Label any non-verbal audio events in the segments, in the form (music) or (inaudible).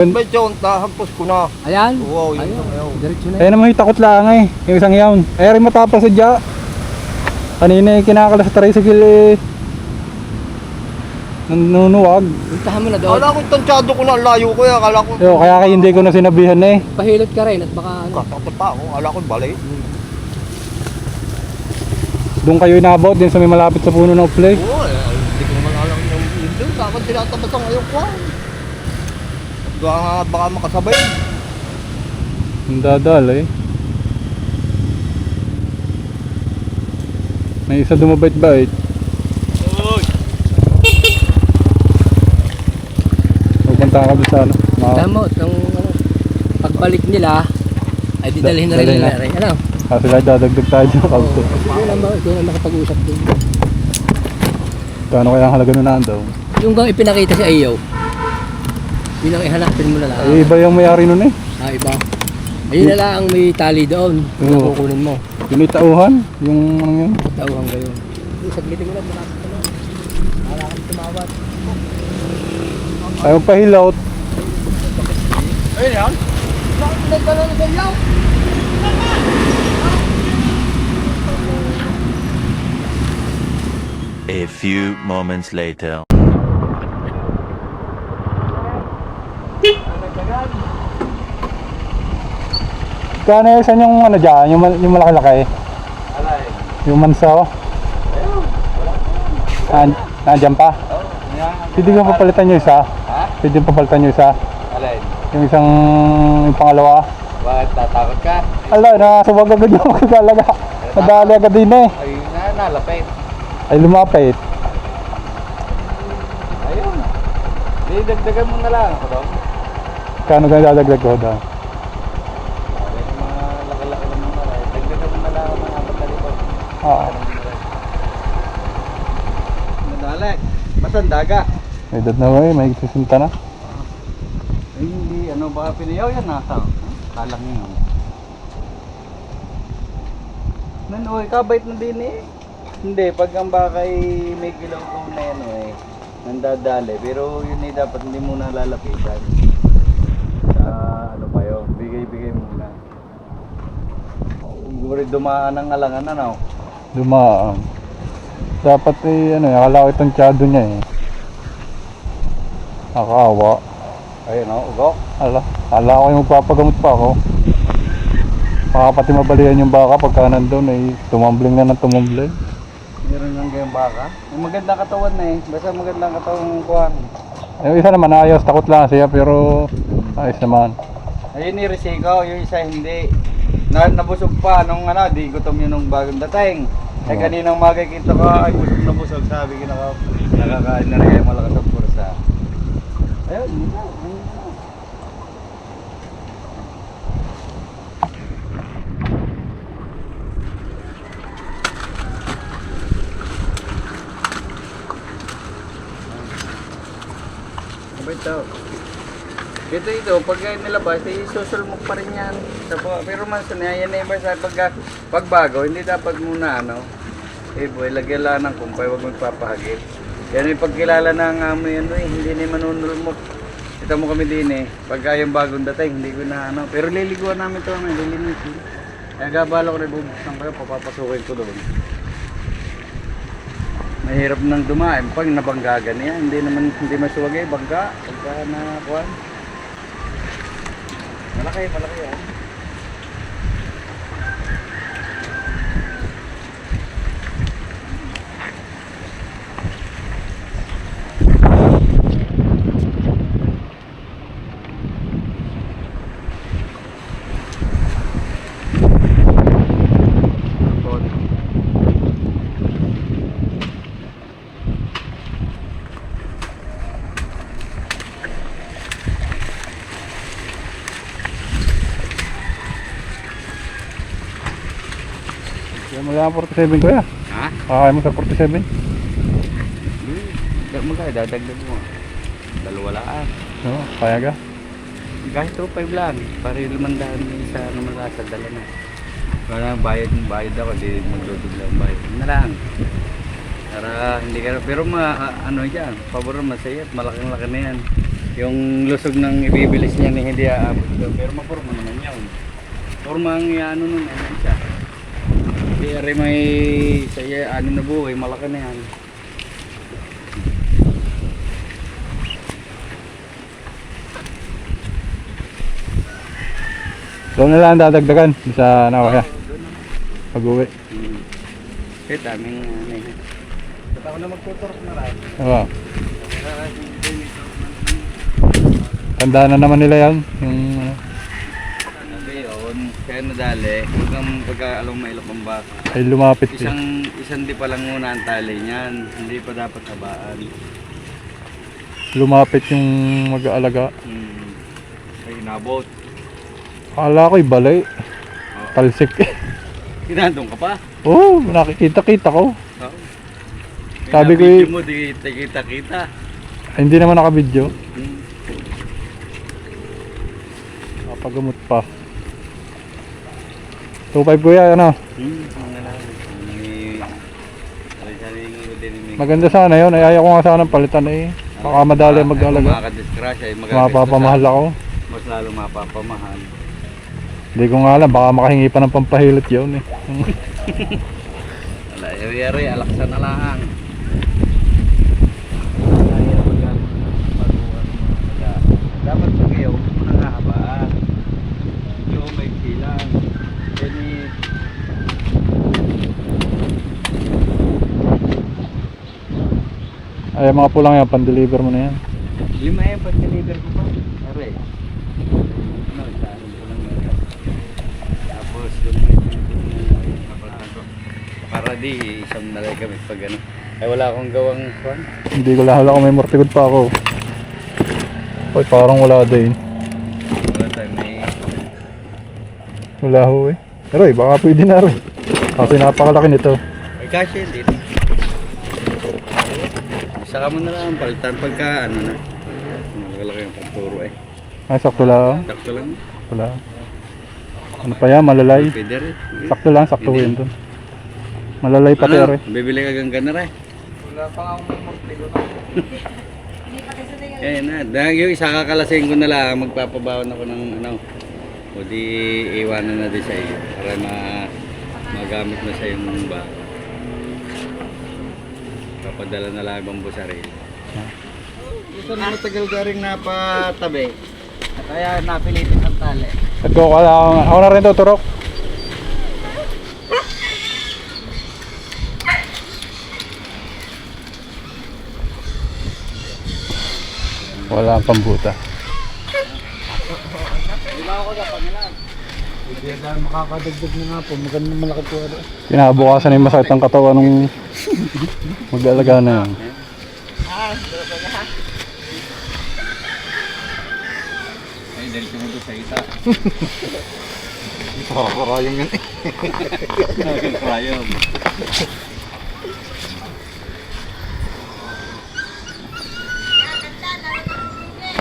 May John, tahampos ko na. Ayan. Oo, yun. Ayun. Ayun. Diretso na. Ayun naman yung takot lang eh. Yung isang yawn. Ay, rin matapos sa dya. Kanina yung kinakala sa tricycle eh. Nanunuwag. Puntahan mo na doon. Akala ko tansyado ko na, ang layo ko eh. Akala ko, Yo, kaya kaya hindi ko na sinabihan eh. Pahilot ka rin at baka ano. katakot pa ako. Akala ko bali. Doon kayo inabot din sa may malapit sa puno ng play. Oo, eh, hindi ko naman alam yung yun doon. Bakit tinatabas ang ayaw ko? Baka, baka makasabay. Ang dadal eh. May isa dumabait-bait. Uy! Pupunta ka doon sa ano. Mga, Tama, nung ano, pagbalik nila, ay didalhin na rin Dalhin nila na. rin. Ano? kasi lang dadagdag tayo dyan. Oh. Ikaw na, ba- ikaw na makapag-usap din. Kano kaya ang halaga nun naan daw? Yung bang ipinakita sa iyo, yun ang ihanapin mo na lang. Eh, iba yung may-ari nun eh. Ah, iba. Ayun na lang ang may tali doon. Yung Oo. kukunin mo. Yung may tauhan. Yung ano yun. Tawang. Yung saglitin mo lang, malapit ka na. Wala kang tumawat. Ayaw pahilot. Ayun yan. Bakit nagdala na ganyan? A few moments later. Kano yung saan yung ano dyan? Yung, mal- yung malaki-laki? Alay. Yung mansaw? Nan nandyan pa? Oh, yan. Pwede ko papalitan yung isa? Ha? Pwede ko papalitan yung isa? Alay. Yung isang yung pangalawa? Bakit tatakot ka? Ala, nakasubag agad yung magkakalaga. Nadali agad din eh. Ayun na, nalapit. Ay lumapit. Ayun. Di, dagdagan mo na lang. Ano? Kano ka dadagdag ko daw? Ay, mga laki-laki naman na rin. Dagdagan mo na lang ang mga apat na likod. Oo. Madali. Masandaga. May edad na ba eh, may sisinta na. Ay, hindi. Ano, baka pinayaw yan nasa. Kalang yun. Nanoy, kabait na din eh. Hindi, pag ang baka ay may kilaw na yan eh. Nandadali. Pero yun eh, dapat hindi muna lalapitan. Sa ano pa yun, bigay-bigay muna. Siguro dumaan ang alangan ano. Dumaan. Dapat eh, ano, akala ko itong tiyado niya eh. Nakakawa. Ayun o, ugok. Ala, ala ko yung magpapagamot pa ako. Baka pati mabalian yung baka pagka nandun ay tumambling na ng tumambling. Meron lang kayong baka. May magandang katawan na eh. Basta magandang katawan ng kuhan. Yung isa naman ayos, takot lang siya pero ayos naman. Ayun ni Resico, yung isa hindi. Na, nabusog pa nung ano, di gutom yun nung bagong dating. Eh kaninang makikita ko, ay busog na busog, sabi ko naka, nakakain na rin, malakas ang pursa. Ayun, yun na, ayun na. Daw. Ito pag nilabas, eh, susulmok pa rin yan. Sa, bu- pero man sa yan na iba sa pag, pagbago, hindi dapat muna ano, eh boy, lagyan lang ng kumpay, huwag magpapahagip. Yan yung pagkilala ng amoy ano eh, hindi na manunulmok. Kita mo kami din eh, pagka yung bagong dating, hindi ko na ano, pero liliguan namin ito, may lilinisin. Kaya gabala ko na bubuksan kayo, papapasukin ko doon. Mahirap nang dumaan, pag nabanggagan niya, hindi naman, hindi masuwagay, bangga, pagka na, kuhan. Malaki, malaki ah. Kaya mo lang 47 ko ya. Ha? Kaya mo sa 47. Hindi, magkaya, dadagdag mo. Dalawa lang. No, kaya ga. Kahit 2.5 lang, para yung lumandahan yung sa naman sa dala na. Para bayad bayad ako, di magdudugla ang bayad. Na lang. Para hindi ka pero ma ano diyan, pabor masaya at malaking laki na yan. Yung lusog ng ibibilis niya ni hindi aabot. Pero maporma naman yun. Porma ang ano nun, ano siya. Rin may sa iya, ano na buhay, malaki na yan. Doon na lang dadagdagan sa ano kaya pag-uwi. Hmm. Eh, daming ano yun. Ba't ako na magtuturok na rin? Oo. Tanda na naman nila yan. Yung ano, kaya nadali, huwag kang pagkaalam mailap ang baka. ay lumapit eh. Isang, isang di pa lang muna ang tali niyan, hindi pa dapat habaan. Lumapit yung mag-aalaga. Hmm. Ay, inabot. Akala ko'y balay. Talsik. (laughs) Kinandong ka pa? Oo, oh, nakikita-kita ko. Oo. Sabi ko Video eh- mo, di kita-kita. Hindi naman nakabidyo. Hmm. Papagamot pa. 2.5 kuya, ano? Maganda sana yun. Ay, ayaw ko nga sana palitan eh. Baka madali mag-alaga. Makakadisgrasya, ay magagastos Mapapamahal ako. Mas lalo mapapamahal. Hindi ko nga alam. Baka makahingi pa ng pampahilot yun eh. (laughs) Wala, yari, alaksa na lang. Dapat pag iyo, huwag mo nang hahabaan. Medyo may kilang. Then, Ay, mga pulang yan. Pan-deliver mo na yan. lima yung pag-deliver ko pa. Are. Ano, saan ko lang yan. Tapos, doon may ko. Para di, isang nalay kami pag ano. Ay, wala akong gawang kwan. Hindi ko lahala kung may mortigod pa ako. Ay, parang wala din. Wala tayo, may Wala ho eh. Pero eh, baka pwede na rin. Kasi napakalaki nito. May kasi dito. Saka mo na lang palitan pagka ano na. Malakalaki yung pagturo eh. Ay, sakto lang. Sakto lang. Wala. Ano pa yan? Malalay. Pwede rin. Sakto lang, sakto yun dun. Malalay pati Ano? rin. Bibili ka gangga na rin. Wala pa akong magtigo Eh (laughs) na, dahil yung isa kakalasing ko na lang, magpapabawan ako ng ano. O di iwanan na din sa iyo para ma magamit na sa yung ba. Papadala na lang ang busaril. Ito na matagal ka rin napatabi. Kaya napilitin ang tali. Ko, wala, ako na rin to, turok. Wala ang pambuta. Di ba ako sa Panginoon? Hindi dahil makakadagdag na nga po. Magandang malaki po. Kinabukasan yung masakit ang katawan nung mag-alaga na yan. Ay, dahil tumuto sa ita. Pakarayong yan eh. Krayom.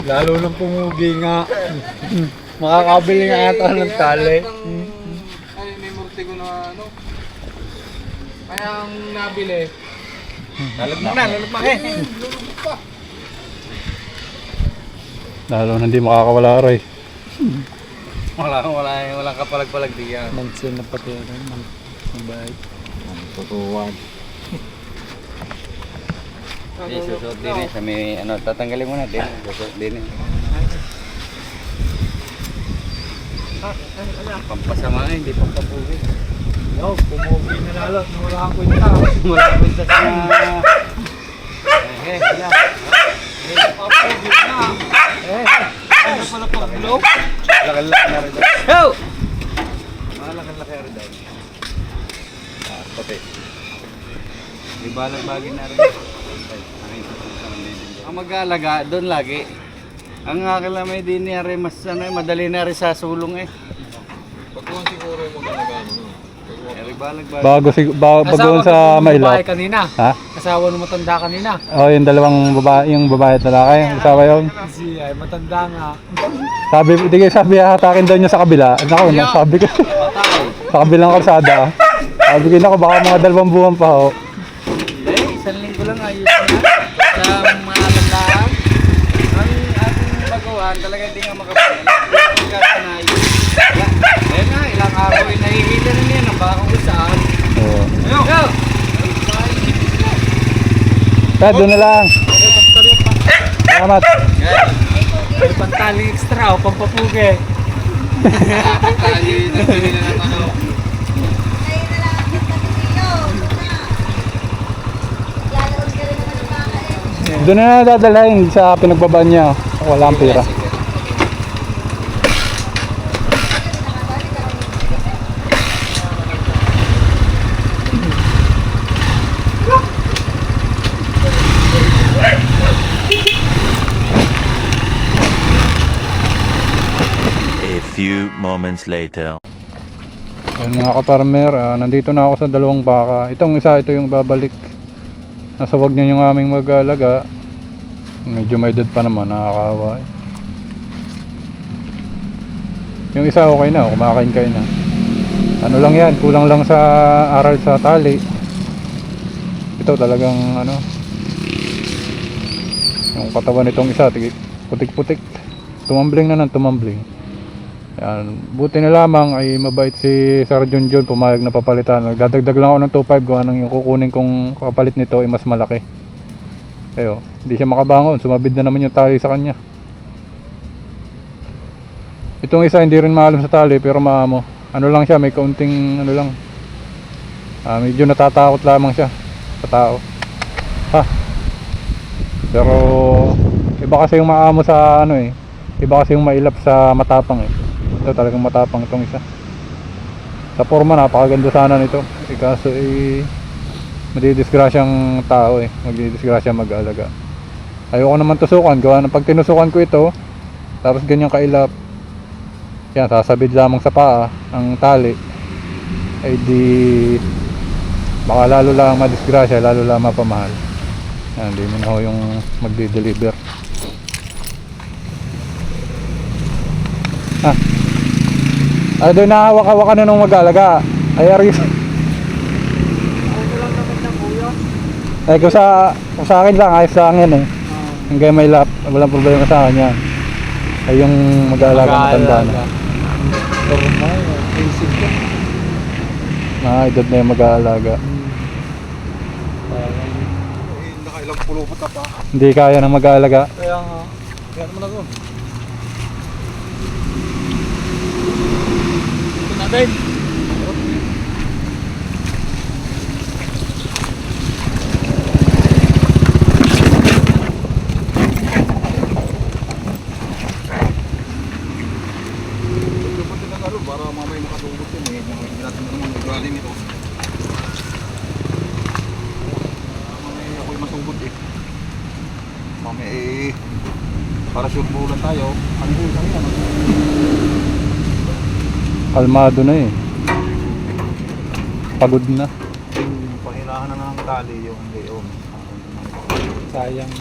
Lalo nang pumugi nga. Makakabili nga ata ng tali. Ay, may murtigo na ano. Kaya ang nabili. Lalagmak na, lalagmak (laughs) eh. Lalo na hindi makakawala aray. (laughs) Wala, wala, wala kapalag-palag diyan. Mansin na pati ano. man- Mabait. Tutuwan. Eh, susot din eh. Sa may, ano, tatanggalin mo na din. Susot din eh. Pampasama eh, hindi pampapugi. Yo, pumugi na lalo. Nawala ang kwenta. Wala ko sa (laughs) na... Eh, eh, yeah. Papugi na. Eh, ano pala pang globe? Lakan-lakan na rin. Yo! Malakan-laki na rin daw. Ah, pati. Di balag-bagin na rin. Sa. Ang mag-aalaga, doon lagi. Ang akalamay din niya rin, mas ano, eh, madali na rin sa sulong eh. Pagkuhan siguro yung magkanaga ano. no? Balag-bagin. Bago, sig- ba- bago sa babae mailap. kanina. Ha? Asawa ng matanda kanina. Oh, yung dalawang babae, yung babae at lalaki, usawa yun. Si ay matanda nga. Sabi, di kayo sabi, hatakin daw niya sa kabila. Naku, na, sabi ko, sa kabilang kalsada. Sabi ko, naku, baka mga dalawang buwan pa ho. Eh, talaga hindi nga makapanan. Kasanay. Ayan nga, ilang araw ay nahihila na niya ng bakong saan. Oo. Ayun! Go! Tad, doon na lang. Salamat. Ay, pantali extra o pampapuge. Pantali na pinila ng ano. Oh. Doon na nadadalhin sa pinagbabaan niya. Walang pera. Moments later. Ayun mga kaparmer, ah, nandito na ako sa dalawang baka. Itong isa, ito yung babalik. Nasa wag niya yung aming mag-alaga. Medyo may edad pa naman, nakakawa. eh. Yung isa okay na, kumakain kain na. Ano lang yan, kulang lang sa aral sa tali. Ito talagang ano, yung katawan nitong isa, putik-putik. Tumambling na ng tumambling. Yan. Buti na lamang ay mabait si Sir John pumayag na papalitan. Nagdadagdag lang ako ng 2.5 kung anong yung kukunin kong kapalit nito ay mas malaki. Ayo, hindi siya makabangon. Sumabid na naman yung tali sa kanya. Itong isa hindi rin maalam sa tali pero maamo. Ano lang siya, may kaunting ano lang. Ah, medyo natatakot lamang siya sa tao. Ha. Pero iba kasi yung maamo sa ano eh. Iba kasi yung mailap sa matapang eh. Ito talagang matapang itong isa. Sa forma napakaganda sana nito. Eh, kaso eh madidisgrasyang tao eh. Magdidisgrasya mag-aalaga. Ayoko naman tusukan. Gawa ng pag tinusukan ko ito, tapos ganyan kailap. Yan, sasabid lamang sa paa ang tali. Ay di baka lalo lang madisgrasya, lalo lang mapamahal. Yan, hindi mo na ho yung magdi-deliver. Ah. Ay, doon nahawak-hawak ka na nung mag-alaga. Ay, Aris. Ay, kung sa, kung sa akin lang, ayos sa akin eh. Hanggang may lap, walang problema sa akin yan. Ay, yung mag-aalaga matanda na. Normal, basic ka. Mga edad na yung mag-aalaga. Nakailang pulupot na pa. Hindi kaya ng mag-aalaga. Kaya nga, kaya naman ako. Natin. Kalmado na eh. Pagod na. Pahirahan na ng tali yung leon. Sayang.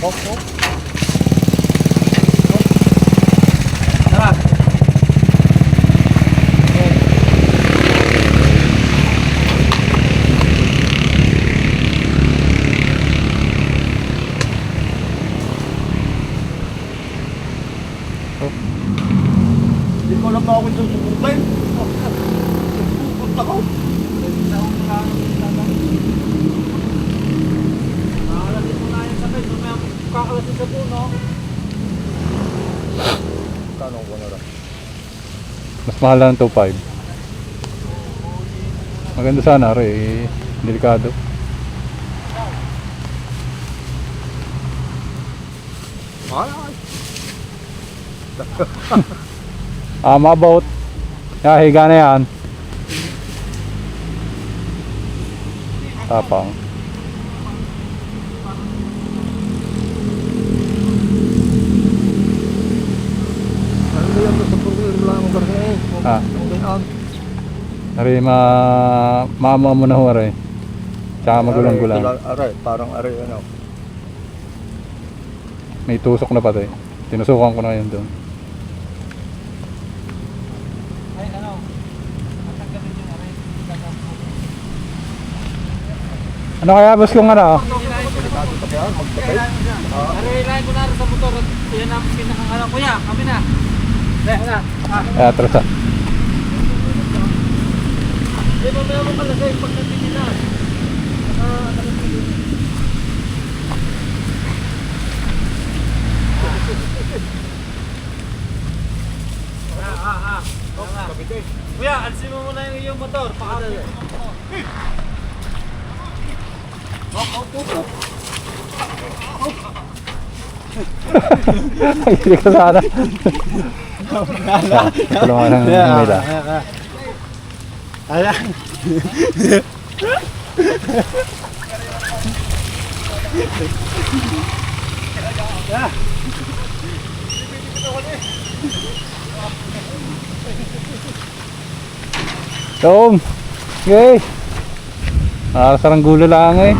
Ilan ba? Ilan. Hindi ko alam na ako yung susukutin. Susukot ako. Nakakalasin mo na yan sa bed. Mamaya kakalasin sa puno. Tanong ko na lang. Mas mahal ng 2.5. Maganda sana re, eh, delikado. Ay, (laughs) Ah, mabaut. Yeah, higa na yan. Tapang. Ano ba yan? Sa pagkakas lang ang karne. Ah, Okay, on. ari ma maamo mo na ho ari. Tsaka magulang-gulang. Aray, aray, parang aray ano. May tusok na pati. Tinusukan ko na yun doon. Ano kaya boss kung ano? Eh, atras ah. Kuya, alisin mo muna yung iyong motor. Pakapit mo. Hindi ka sana. Tulungan ng nila. Ayan. Tom! Okay! Ah, sarang gulo lang eh.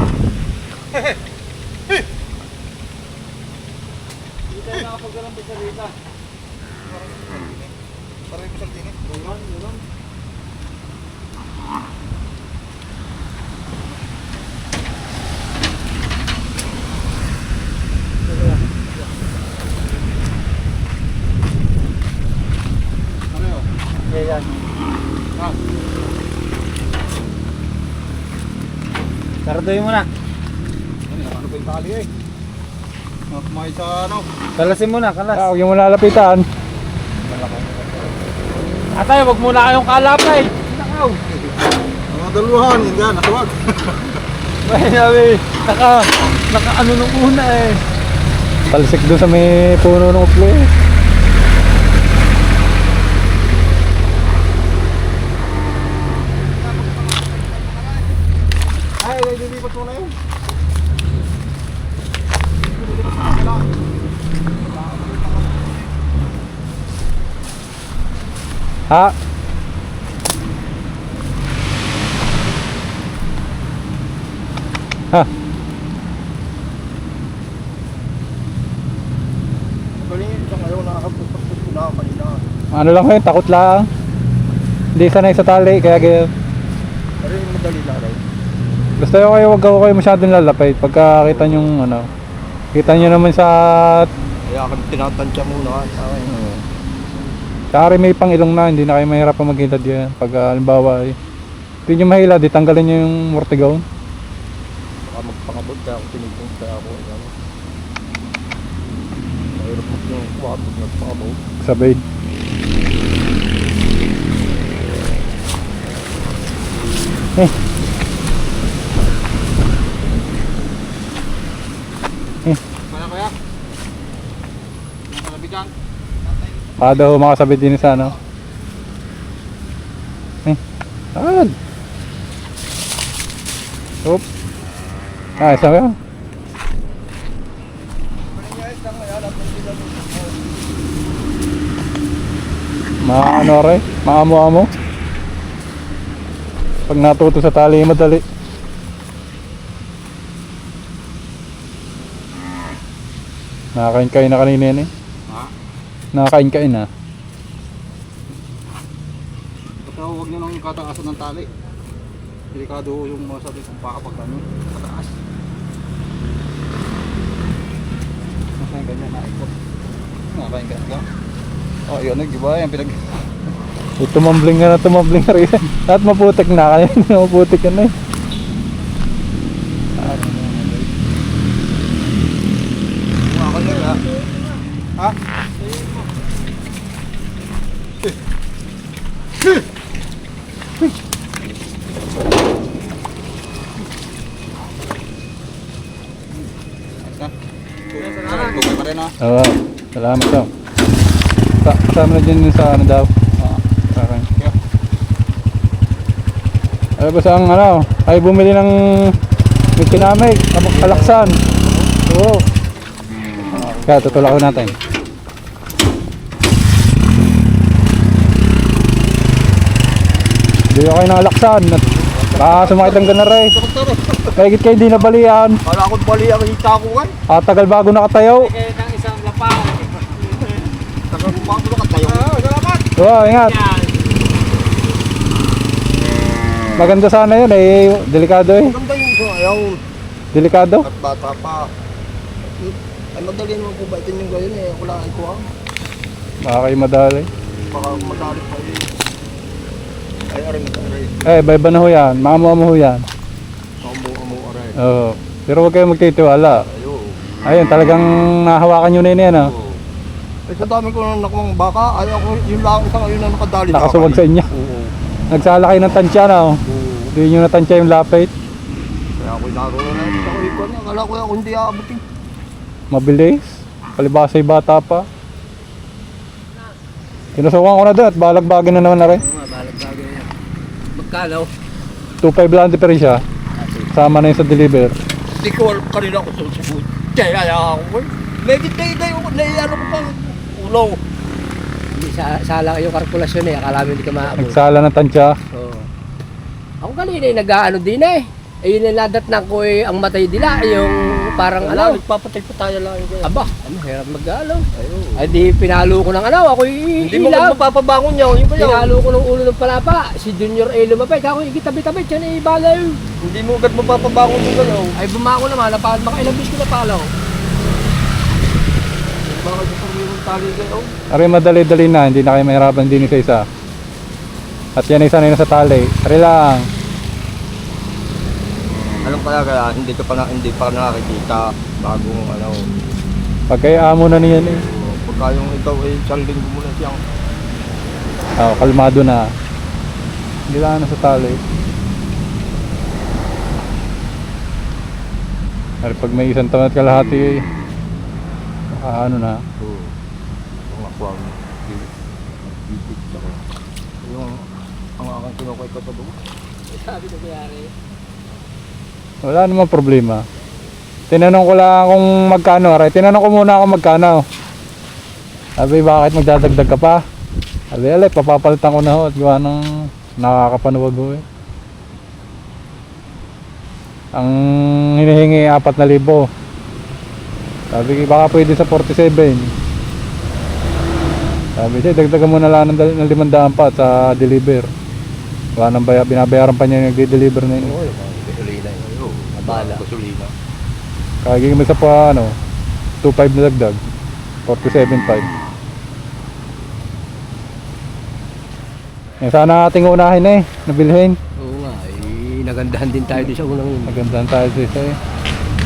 Sardoy mo na. Ano pa yung tali eh? Kumain sa ano? Kalasin mo na, kalas. Ah, huwag yung lalapitan. Atay, wag muna kayong kalapay. Mga daluhan, hindi yan, nasuwag. (laughs) Ay, sabi, naka, naka ano nung una eh. Talsik doon sa may puno ng uplo eh. Ha? Ha? Ko. Ano lang kayo, takot lang. Hindi sanay sa tali, kaya kaya Pero yung madali lang. Basta yung kayo, wag ako kayo masyadong lalapit pagka kita nyo ano. Kita nyo naman sa Kaya kami tinatansya muna. Ay, Tsaka rin may pang ilong na, hindi na kayo mahirap pa maghilad yan. Pag ah, halimbawa ay hindi nyo mahilad, di tanggalin nyo yung mortigaw. baka magpangabot kaya ako tinigong kaya ako. Ano. Mahirap mag yung kuwapag nagpangabot. Sabay. Eh. Eh. Kaya kaya? Nakalabigan? Baka daw makasabit din sa ano. Eh. Agad. Oop. Ah, isa ba? Maano rin? Maamo-amo? Pag natuto sa tali, madali. Nakakain-kain na kanina yan eh. Ha? Nakakain-kain na. Basta huwag nyo nang kataasan ng tali. Delikado yung mga sabi kung baka pag ano, kataas. Nakain ganyan, naikot. Nakain ganyan ka? Oh, yun, nag-iba yan, pinag... Eh, tumambling nga na tumambling na rin. (laughs) At maputik na kaya. maputik ka na eh. Mga kanyan, ha? Ha? Tugay pa rin ha. Oo. Salamat daw. Sa kasama na dyan yun sa ano daw. Sa akin. Ay ba ang ano, ay bumili ng may kinamig, kapag alaksan. Oo. Kaya tutulakin natin. Bili ako kayo ng alaksan at baka sumakit ang ganare. Kahit kayo hindi nabalian. Kala ko bali ang hita ko kan. At tagal bago nakatayo. Tagal ko bago nakatayo. Oo, ingat. Maganda sana yun eh. Delikado eh. Maganda yung so, ayaw. Delikado. At bata pa. Ay madali naman po ba ito yung gayon eh. Wala ko ah. Baka kayo madali. Baka madali pa eh. Ay aray madali. Eh, bay ba na ho yan? Mamo mo ho yan. Oo. Pero huwag kayo magtitiwala. Ayo. Ayun, talagang nahawakan nyo na yun yan ah. Eh sa dami ko nang nakuha baka, ayaw ko yung lang isang ayun na nakadali. Nakasuwag sa inyo. Oo. Nagsala kayo ng tansya na oh. Oo. Hindi nyo natansya yung lapit. Kaya ako'y naroon na sa ko ikon. Akala ko ako hindi aabutin. Mabilis. Palibasa yung bata pa. Kinusukan ko na doon at balagbagin na naman na rin. Magkano? 2.5 lang ang diferensya. Sama na yun sa deliver. Hindi ko alam kanina ako susugot. Kaya ako eh. Medyo tayo tayo ko na ano ko pang ulo. Hindi, sa, sala yung kalkulasyon eh. Akala mo hindi ka maabot. Nagsala ng tansya. Oo. Ako kanina eh, nag-ano din eh. Ayun na nadat na ko eh, ang matay dila. Yung parang ano. Nagpapatay pa tayo lang. Kaya. Aba, ano, hirap mag-ano. Ay di pinalo ko ng ano, ako Hindi mo ilab. mapapabangon niya. Yung ba yun? Pinalo ko ng ulo ng palapa. Si Junior A lumapit. Ako ikitabi-tabi. Siya na ibalaw. Hindi mo agad mapapabangon yung gano'n. Ay bumako naman. Napal, makailang bis ko napalaw. Bakit gusto mo yung tali kayo? Ari madali-dali na, hindi na kayo mahirapan din isa-isa. At yan isa na yun sa tali. Ari lang. Alam kaya kaya hindi ka pa na, hindi pa nakakikita bagong ano. Pag kayo amo na niyan eh. Pagka yung ikaw ay salding mo muna siyang Oh, kalmado na. Hindi lang na sa tali. Ari pag may isang taon at kalahati eh. Baka ano na. Oo. Ang akwang bibig ako. Yung ang aking kinukoy ko pa doon. Sabi na kayari. Wala namang problema. Tinanong ko lang kung magkano. Aray, tinanong ko muna kung magkano. Sabi, bakit magdadagdag ka pa? Sabi, alay, papapalitan ko na ho. At gawa ng nakakapanuwag ho eh. Ang hinihingi, 4,000. Sabi, baka pwede sa 47. Sabi siya, dagdagan mo na lang ng, dal- ng 500 pa sa deliver. Wala nang baya, binabayaran pa niya yung nagde-deliver na yun. Gasolina yun. Abala. Gasolina. Kagiging mo sa pa ano, 2.5 na dagdag. 47.5. Yan sana ating unahin eh, nabilhin. Eh, nagandahan din tayo doon sa unang yun. Magandang tayo sa isa eh.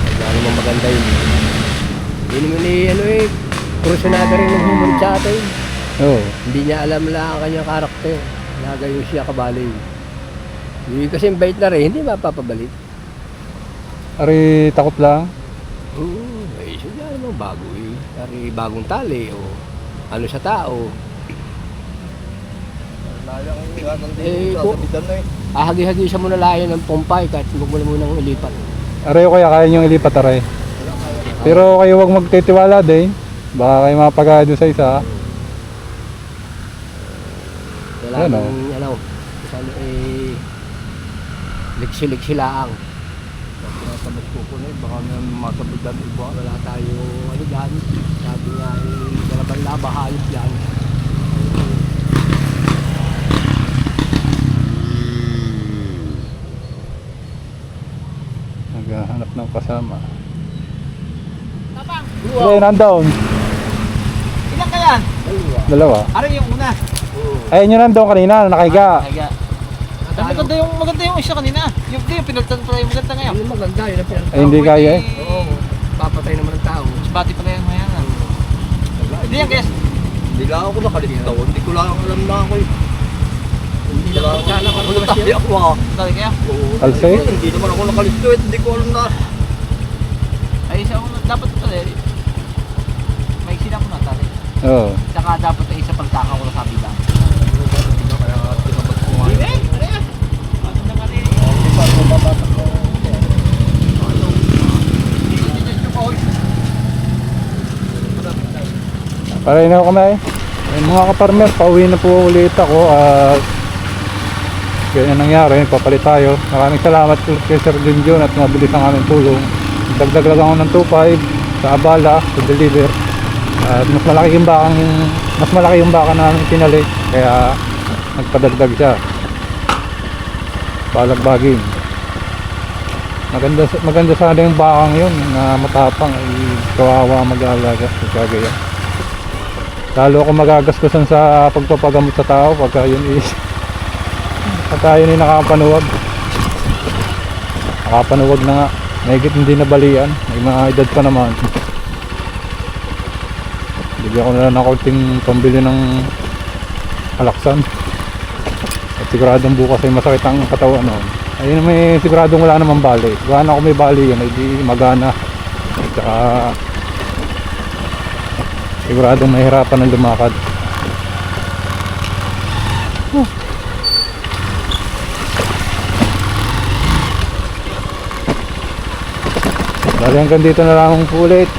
Wala namang maganda yun. Hindi naman eh, ano eh, kursunada rin ng human sa atin. Oo. Hindi niya alam lang ang kanyang karakter. Nagayo siya kabali. Hindi kasi bait na rin, hindi mapapabalik. Ari takot lang. Oo, eh, siya naman bago eh. Dari bagong tali o ano sa tao. Layang nga nandito Eh, sa kung- sabitan na eh. Ahagi-hagi siya muna layo ng pumpay kahit huwag mo na munang ilipat. Aray kaya kaya nyo ilipat aray. Pero kayo wag magtitiwala din. Baka kayo mapagaya doon sa isa. Kailangan, Ano? ano, ano eh, liksi-liksi lang. Tinatabas ko ko na eh. Baka may masabitan iba. Wala tayo, ano dyan, sabi nga eh, kalaban laba, hayop yan. Kasama. Ay, nandoon. Ilan ka yan? Dalawa. Ano yung una? Ayun yun nandoon kanina, nakahiga. Kaya. Ang maganda yung maganda yung isa kanina. Yung di yung pinagtan pala yung maganda ngayon. Ano maganda, yun ang pinag Ay, hindi kaya eh. Oo, papatay naman ang tao. Mas bati pala yung ngayon. ah. Hindi yan guys. Hindi lang ako nakalitaw. Hindi ko lang alam na ako eh. Hindi lang ako ako ako natabi ako ah. Dali kaya. Oo. Hindi naman ako nakalito eh. Hindi ko alam na isa uno, dapat ito eh. May sila ko na tali. Oo. Oh. Saka dapat ay isa paltaka ko na sabi lang. Paray na ako na eh. Mga kaparmer, pauwi na po ulit ako at ganyan nangyari, papalit tayo. Maraming salamat kay Sir Junjun at mabilis ang aming tulong. Dagdag lang ako ng 2.5 sa abala to deliver. At mas malaki yung bakang mas malaki yung baka namin pinali kaya nagpadagdag siya. Balagbagin. Maganda maganda sana yung bakang yun na matapang ay kawawa mag-aalaga sa kagaya. Lalo ako magagaskusan sa pagpapagamot sa tao pagka yun is pagka yun ay nakakapanuwag. Nakapanuwag na nga. Mahigit hindi nabalian. May mga edad pa naman. Bigyan ko na lang ng kaunting pambili ng alaksan. At siguradong bukas ay masakit ang katawan noon. Ayun may siguradong wala namang bali. Gawa na ako may bali yun, ay magana. At saka siguradong mahirapan ng lumakad. Bali hanggang dito na lang po ulit.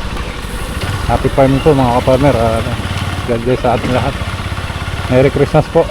Happy farming po mga kaparmer. Uh, God bless sa ating lahat. Merry Christmas po.